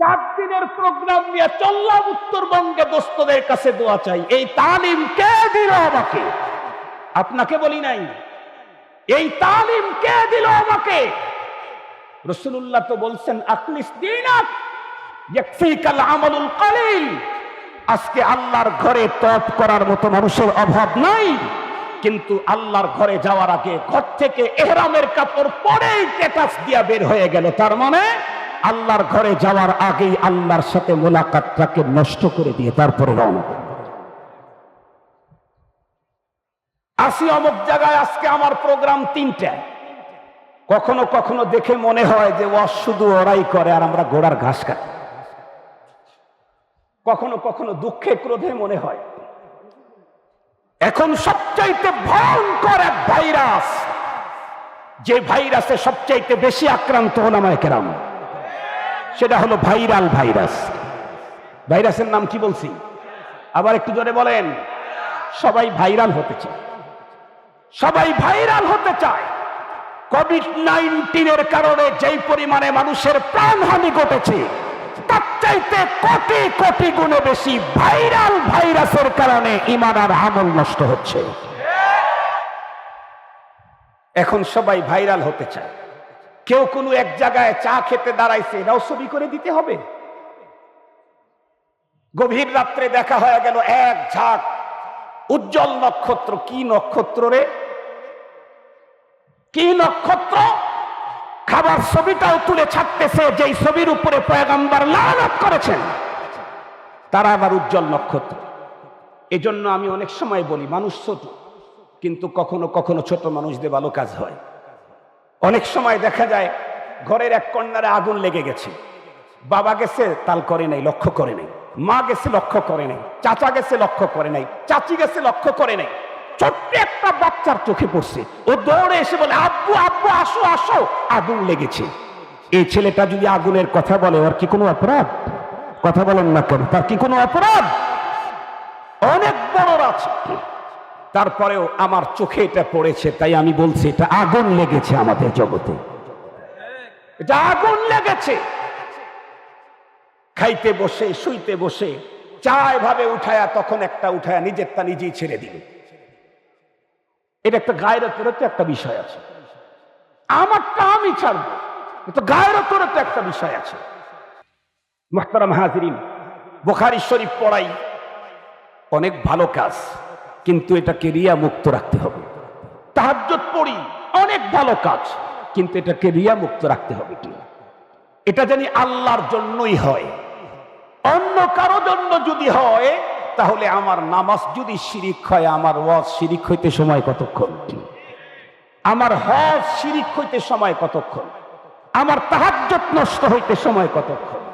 চার দিনের প্রোগ্রাম নিয়ে চললাম উত্তরবঙ্গে দোস্তদের কাছে দোয়া চাই। এই তালিম কে দিল আমাকে? আপনাকে বলি নাই। এই তালিম কে দিল আমাকে? রসুল্লাহ তো বলছেন ইয়াকফিকাল আমালুল কালিল। আজকে আল্লাহর ঘরে তপ করার মতো মানুষের অভাব নাই। কিন্তু আল্লাহর ঘরে যাওয়ার আগে ঘর থেকে এহরামের কাপড় পরেই টেটাস দিয়া বের হয়ে গেল। তার মানে আল্লাহর ঘরে যাওয়ার আগেই আল্লাহর সাথে মোলাকাতটাকে নষ্ট করে দিয়ে তারপরে রওনা। আসি অমুক জায়গায়, আজকে আমার প্রোগ্রাম তিনটা। কখনো কখনো দেখে মনে হয় যে ওয়াজ শুধু ওরাই করে আর আমরা গোড়ার ঘাস কাটি কখনো কখনো দুঃখে ক্রোধে মনে হয়। এখন সবচাইতে ভয়ঙ্কর এক ভাইরাস, যে ভাইরাসে সবচাইতে বেশি আক্রান্ত ওলামায় কেরাম। সেটা হলো ভাইরাল ভাইরাস। ভাইরাসের নাম কি বলছি? আবার একটু জোরে বলেন। সবাই ভাইরাল হতে চায়। সবাই ভাইরাল হতে চায়। কোভিড নাইন্টিনের কারণে যেই পরিমাণে মানুষের প্রাণহানি ঘটেছে, তার চাইতে কোটি কোটি গুণে বেশি ভাইরাল ভাইরাসের কারণে ইমান আর আমল নষ্ট হচ্ছে। এখন সবাই ভাইরাল হতে চায়। কেউ কোনো এক জায়গায় চা খেতে দাঁড়াইছে, এটাও ছবি করে দিতে হবে। গভীর রাত্রে দেখা হয়ে গেল এক ঝাঁক উজ্জ্বল নক্ষত্র। কি নক্ষত্র রে? কি নক্ষত্র? খাবার ছবিটাও তুলে ছাড়তেছে, যেই ছবির উপরে পয়গাম্বার লালত করেছেন। তারা আবার উজ্জ্বল নক্ষত্র। এজন্য আমি অনেক সময় বলি, মানুষ ছোট, কিন্তু কখনো কখনো ছোট মানুষদের ভালো কাজ হয়। অনেক সময় দেখা যায় ঘরের এক কন্যারে আগুন লেগে গেছে। বাবা গেছে, তাল করে নাই, লক্ষ্য করে নাই। মা গেছে, লক্ষ্য করে নাই। চাচা গেছে, লক্ষ্য করে নাই। চাচি গেছে, লক্ষ্য করে নাই। ছোট্ট একটা বাচ্চার চোখে পড়ছে। ও দৌড়ে এসে বলে, আব্বু আব্বু, আসো আসো। আগুন লেগেছে। এই ছেলেটা যদি আগুনের কথা বলে, ওর কি কোনো অপরাধ? কথা বলেন না কেন, তার কি কোনো অপরাধ? অনেক তারপরেও আমার চোখে এটা পড়েছে, তাই আমি বলছি এটা আগুন লেগেছে আমাদের জগতে। এটা আগুন লেগেছে। খাইতে বসে, শুইতে বসে চা এভাবে উঠায়া তখন একটা উঠায়া নিজের তা নিজেই ছেড়ে দিল। এটা একটা গায়রতেরও তো একটা বিষয় আছে। আমারটা আমি ছাড়বো। তো গায়রতেরও তো একটা বিষয় আছে। মোহতারাম হাজরিন, বোখারি শরীফ পড়াই অনেক ভালো কাজ। কিন্তু এটাকে রিয়া মুক্ত রাখতে হবে। তাহাজ্জত পড়ি, অনেক ভালো কাজ, কিন্তু এটাকে রিয়া মুক্ত রাখতে হবে এটা জানি আল্লাহর জন্যই হয়। অন্য কারও জন্য যদি হয়, তাহলে আমার নামাজ যদি শিরিক হয়, আমার ওয়াজ শিরিক হইতে সময় কতক্ষণ? আমার হজ শিরিক হইতে সময় কতক্ষণ? আমার তাহাজ্জত নষ্ট হইতে সময় কতক্ষণ?